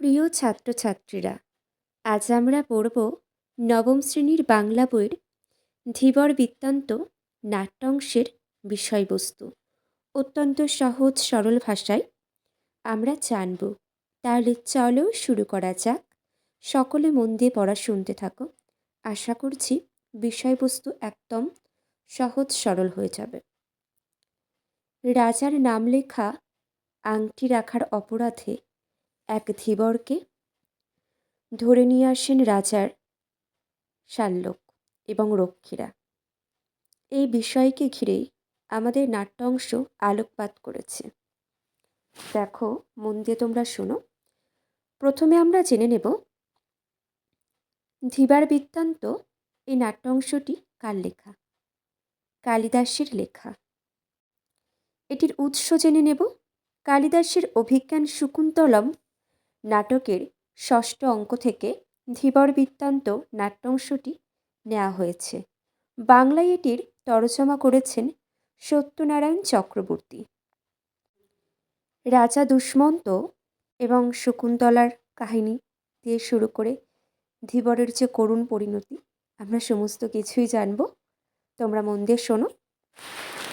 প্রিয় ছাত্রছাত্রীরা, আজ আমরা পড়ব নবম শ্রেণির বাংলা বইয়ের ধীবর বৃত্তান্ত নাট্যাংশের বিষয়বস্তু। অত্যন্ত সহজ, সরল ভাষায় আমরা জানব। তাহলে চলো শুরু করা যাক। সকলে মন দিয়ে পড়া শুনতে থাকো। আশা করছি বিষয়বস্তু একদম সহজ, সরল হয়ে যাবে। রাজার নাম লেখা আংটি রাখার অপরাধে এক ধীবরকে ধরে নিয়ে আসেন রাজার শাল্যক এবং রক্ষীরা। এই বিষয়কে ঘিরেই আমাদের নাট্য অংশ আলোকপাত করেছে। দেখো মন দিয়ে তোমরা শোনো। প্রথমে আমরা জেনে নেব ধীবার বৃত্তান্ত এই নাট্য অংশটি কার লেখা? কালিদাসের লেখা। এটির উৎস জেনে নেব। কালিদাসের অভিজ্ঞান শকুন্তলম নাটকের ষষ্ঠ অঙ্ক থেকে ধীবর বৃত্তান্ত নাট্যাংশটি নেওয়া হয়েছে। বাংলায় এটির তরজমা করেছেন সত্যনারায়ণ চক্রবর্তী। রাজা দুষ্মন্ত এবং শকুন্তলার কাহিনী দিয়ে শুরু করে ধীবরের যে করুণ পরিণতি, আমরা সমস্ত কিছুই জানব। তোমরা মন দিয়ে শোনো।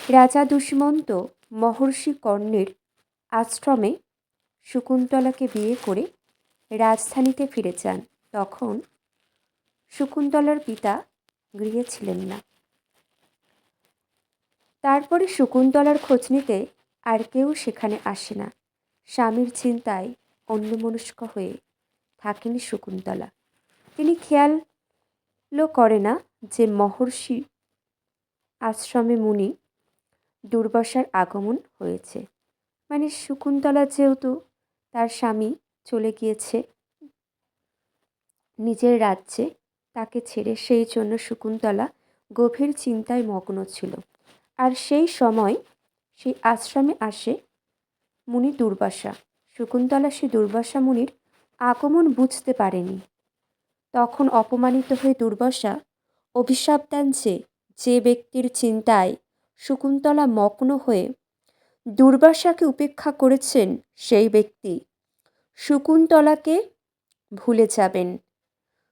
রাজা দুষ্মন্ত মহর্ষি কর্ণের আশ্রমে শকুন্তলাকে বিয়ে করে রাজধানীতে ফিরে যান। তখন শকুন্তলার পিতা গৃহে ছিলেন না। তারপরে শকুন্তলার খোঁজ নিতে আর কেউ সেখানে আসে না। স্বামীর চিন্তায় অন্যমনস্ক হয়ে থাকেন শকুন্তলা। তিনি খেয়ালও করে না যে মহর্ষি আশ্রমে মুনি দুর্বাসার আগমন হয়েছে। মানে শকুন্তলা যেহেতু তার স্বামী চলে গিয়েছে। নিজের রাজ্যে তাকে ছেড়ে সেই জন্য শকুন্তলা গভীর চিন্তায় মগ্ন ছিল। আর সেই সময় সেই আশ্রমে আসে মুনি দুর্বাসা। শকুন্তলা সেই দুর্বাসা মুনির আগমন বুঝতে পারেনি। তখন অপমানিত হয়ে দুর্বাসা অভিশাপ দেন যে যে ব্যক্তির চিন্তায় শকুন্তলা মগ্ন হয়ে দুর্বাসাকে উপেক্ষা করেছেন সেই ব্যক্তি। শকুন্তলাকে ভুলে যাবেন।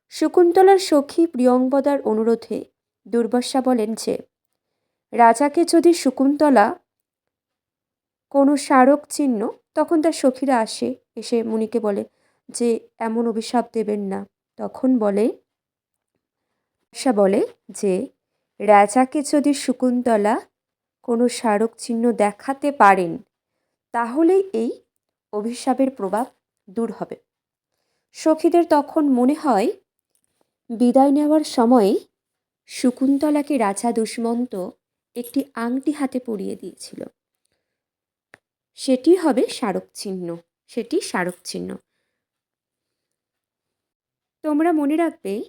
শকুন্তলার সখী প্রিয়ঙ্বদার অনুরোধে দুর্বাসা বলেন যে, রাজাকে যদি শকুন্তলা কোনো স্মারক চিহ্ন, তখন তার সখীরা আসে, এসে মুনিকে বলে যে, এমন অভিশাপ দেবেন না। তখন বলে বলে যে, রাজাকে যদি শকুন্তলা কোনো স্মারক চিহ্ন দেখাতে পারেন, তাহলেই এই অভিশাপের প্রভাব দূর হবে। সখীদের তখন মনে হয়, বিদায় নেওয়ার সময়ে শকুন্তলাকে রাজা দুষ্মন্ত একটি আংটি হাতে পরিয়ে দিয়েছিল। সেটি হবে স্মারক চিহ্ন, সেটি স্মারক চিহ্ন। তোমরা মনে রাখবে,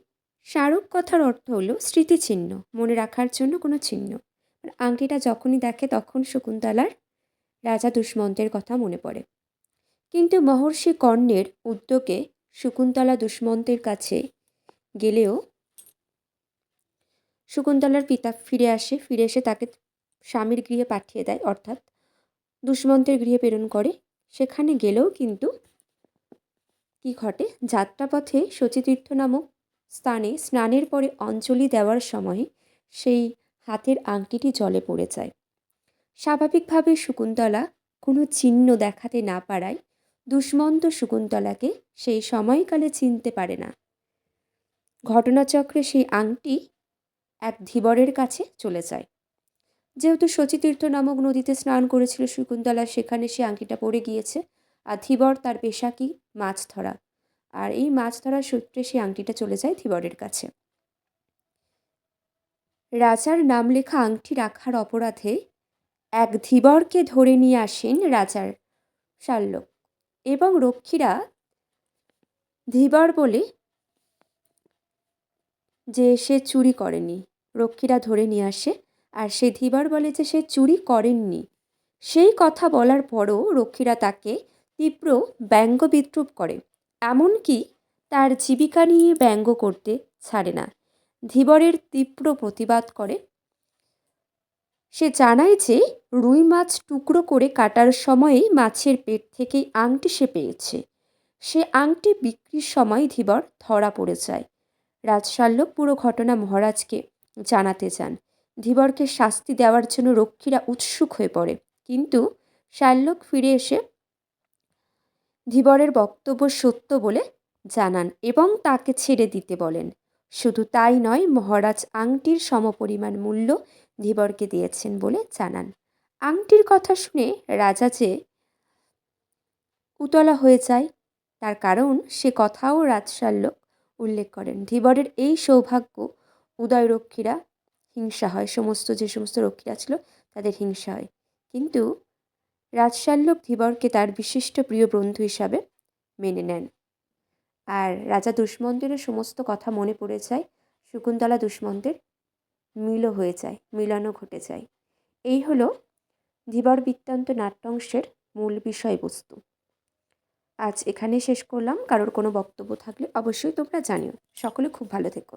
স্মারক কথার অর্থ হলো স্মৃতিচিহ্ন, মনে রাখার জন্য কোনো চিহ্ন। আংটিটা যখনই দেখে তখন শকুন্তলার রাজা দুষ্মন্তের কথা মনে পড়ে। কিন্তু মহর্ষি কর্ণের উদ্যোগে শকুন্তলা দুষ্মন্তের কাছে গেলেও শকুন্তলার পিতা ফিরে আসে, ফিরে এসে তাকে স্বামীর গৃহে পাঠিয়ে দেয়, অর্থাৎ দুষ্মন্তের গৃহে প্রেরণ করে। সেখানে গেলেও কিন্তু কি ঘটে? যাত্রাপথে শচীতীর্থ নামক স্থানে স্নানের পরে অঞ্জলি দেওয়ার সময় সেই হাতের আংটিটি জলে পড়ে যায়। স্বাভাবিকভাবে শকুন্তলা কোনো চিহ্ন দেখাতে না পারায় দুষ্মন্ত শকুন্তলাকে সেই সময়কালে চিনতে পারে না। ঘটনাচক্রে সেই আংটি এক ধীবরের কাছে চলে যায়। যেহেতু শচীতীর্থ নামক নদীতে স্নান করেছিল শকুন্তলা, সেখানে সে আংটিটা পড়ে গিয়েছে আর ধীবর তার পেশা কি মাছ ধরা। আর এই মাছ ধরার সূত্রে সেই আংটিটা চলে যায় ধীবরের কাছে। রাজার নাম লেখা আংটি রাখার অপরাধে এক ধীবরকে ধরে নিয়ে আসেন রাজার শাল্যক এবং রক্ষীরা ধীবর বলে যে সে চুরি করেনি। রক্ষীরা ধরে নিয়ে আসে আর সে ধীবর বলে যে সে চুরি করেননি। সেই কথা বলার পরও রক্ষীরা তাকে তীব্র ব্যঙ্গ বিদ্রুপ করে। এমনকি তার জীবিকা নিয়ে ব্যঙ্গ করতে ছাড়ে না। ধীবরের তীব্র প্রতিবাদ করে। সে জানায় যে, রুই মাছ টুকরো করে কাটার সময়েই মাছের পেট থেকেই আংটি সে পেয়েছে। সে আংটি বিক্রির সময় ধীবর ধরা পড়ে যায়। রাজশাল্যক পুরো ঘটনা মহারাজকে জানাতে চান ধীবরকে শাস্তি দেওয়ার জন্য রক্ষীরা উৎসুক হয়ে পড়ে। কিন্তু শাল্যক ফিরে এসে ধীবরের বক্তব্য সত্য বলে জানান এবং তাকে ছেড়ে দিতে বলেন। শুধু তাই নয়, মহারাজ আংটির সমপরিমাণ মূল্য ধীবরকে দিয়েছেন বলে জানান। আংটির কথা শুনে রাজা যে উতলা হয়ে যায়, তার কারণ সে কথাও রাজশাল্যক উল্লেখ করেন। ধীবরের এই সৌভাগ্য উদয়রক্ষীরা হিংসা হয়, সমস্ত যে সমস্ত রক্ষীরা ছিল তাদের হিংসা হয়। কিন্তু রাজশাল্যক ধীবরকে তার বিশিষ্ট প্রিয় বন্ধু হিসাবে মেনে নেন। আর রাজা দুষ্মন্তেরও সমস্ত কথা মনে পড়ে যায়। শকুন্তলা দুষ্মন্তের মিলও হয়ে যায়, মিলনও ঘটে যায়। এই হলো ধীবর বৃত্তান্ত নাট্যাংশের মূল বিষয়বস্তু। আজ এখানে শেষ করলাম। কারোর কোনো বক্তব্য থাকলে অবশ্যই তোমরা জানিও। সকলে খুব ভালো থেকো।